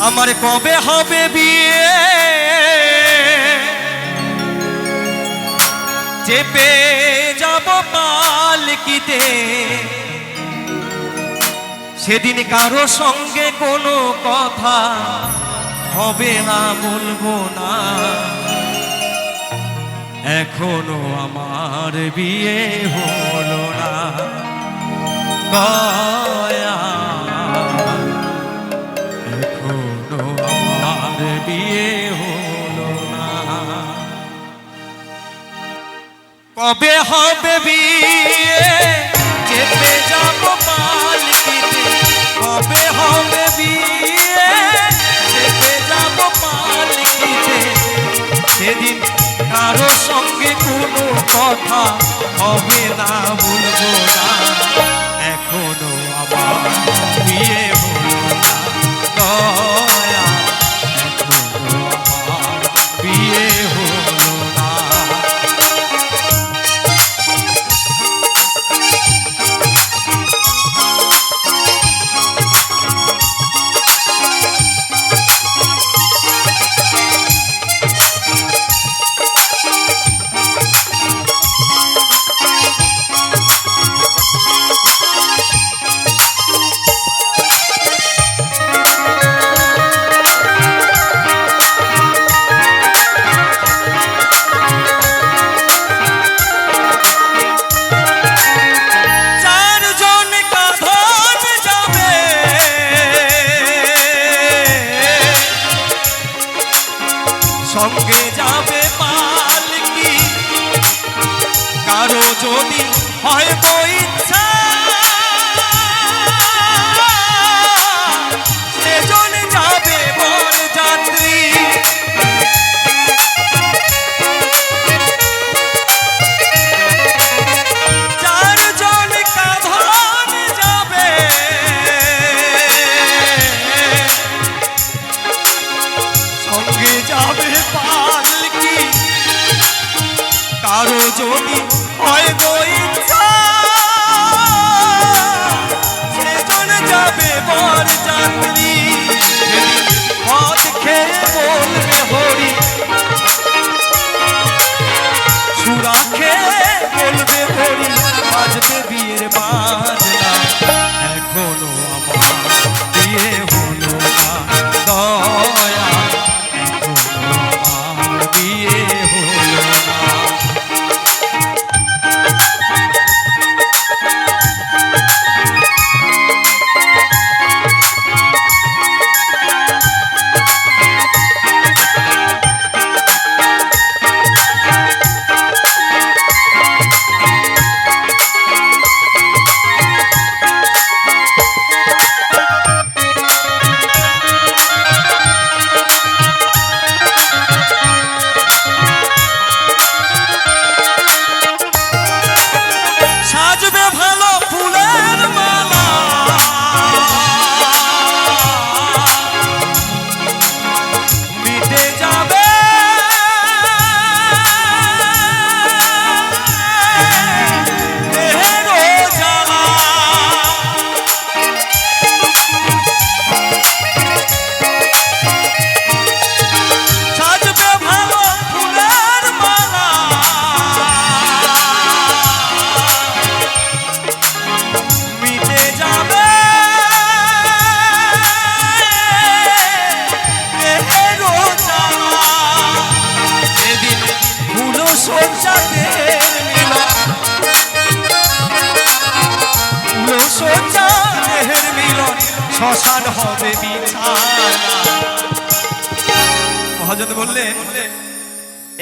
আমার কবে হবে বিয়ে? চেপে যাব পালকিতে। সেদিন কারও সঙ্গে কোনো কথা হবে না বলব না। এখনও আমার বিয়ে হলো না। বিয়ে হলো না। কবে হবে বিয়ে? যেতে যাব পালকিতে কবে হবে বিয়ে? যেতে যাব পালকিতে সেদিন কারও সঙ্গে কোনো কথা হবে না বলব না। সঙ্গে যাবে পালকি? কারও যদি হয় তো শ্মশান হবে মহাজন বললেন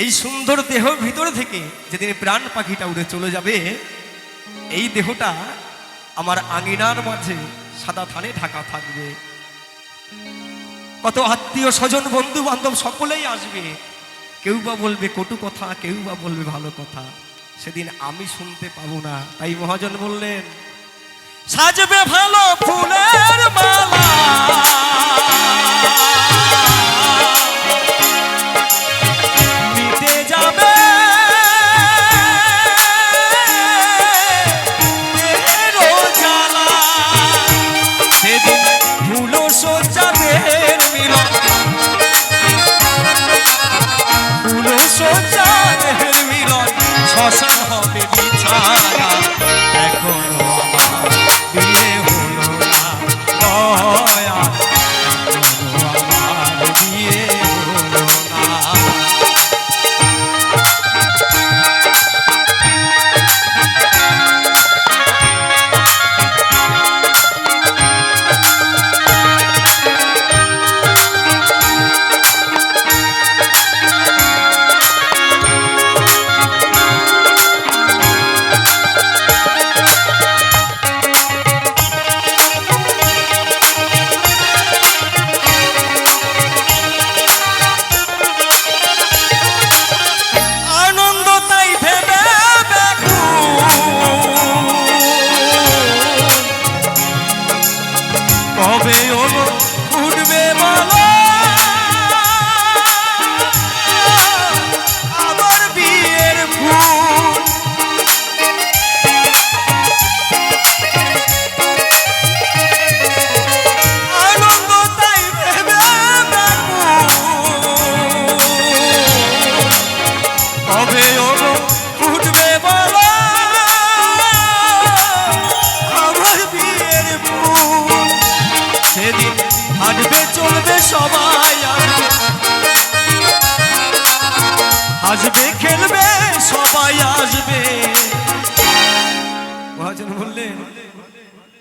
এই সুন্দর দেহ ভিতর থেকে যেদিন প্রাণ পাখিটা উড়ে চলে যাবে, এই দেহটা আমার আঙিনার মাঝে সাদা থানে ঢাকা থাকবে। কত আত্মীয় স্বজন বন্ধু বান্ধব সকলেই আসবে। কেউ বা বলবে কটু কথা, কেউ বা বলবে ভালো কথা। সেদিন আমি শুনতে পাবো না। তাই মহাজন বললেন, সাজবে ভালো ফুলের মালা।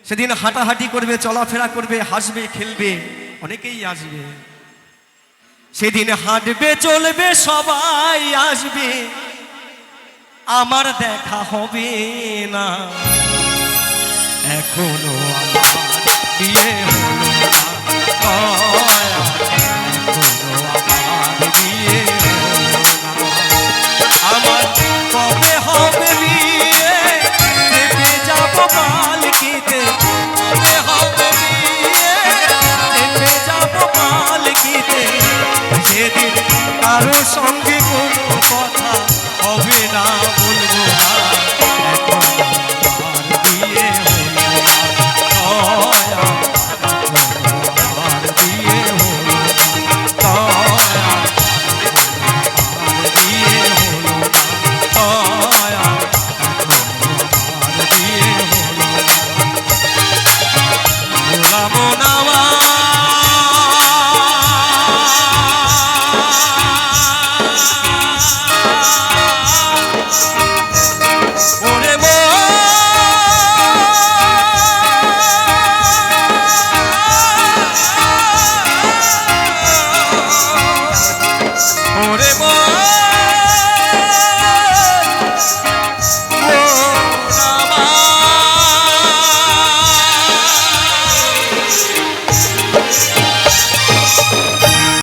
সেদিন হাঁটাহাঁটি করবে, চলাফেরা করবে, হাসবে, খেলবে, অনেকেই আসবে। সেদিন হাঁটবে, চলবে, সবাই আসবে। আমার দেখা হবে না। এখনও আমার বিয়ে সেদিন কারও সঙ্গে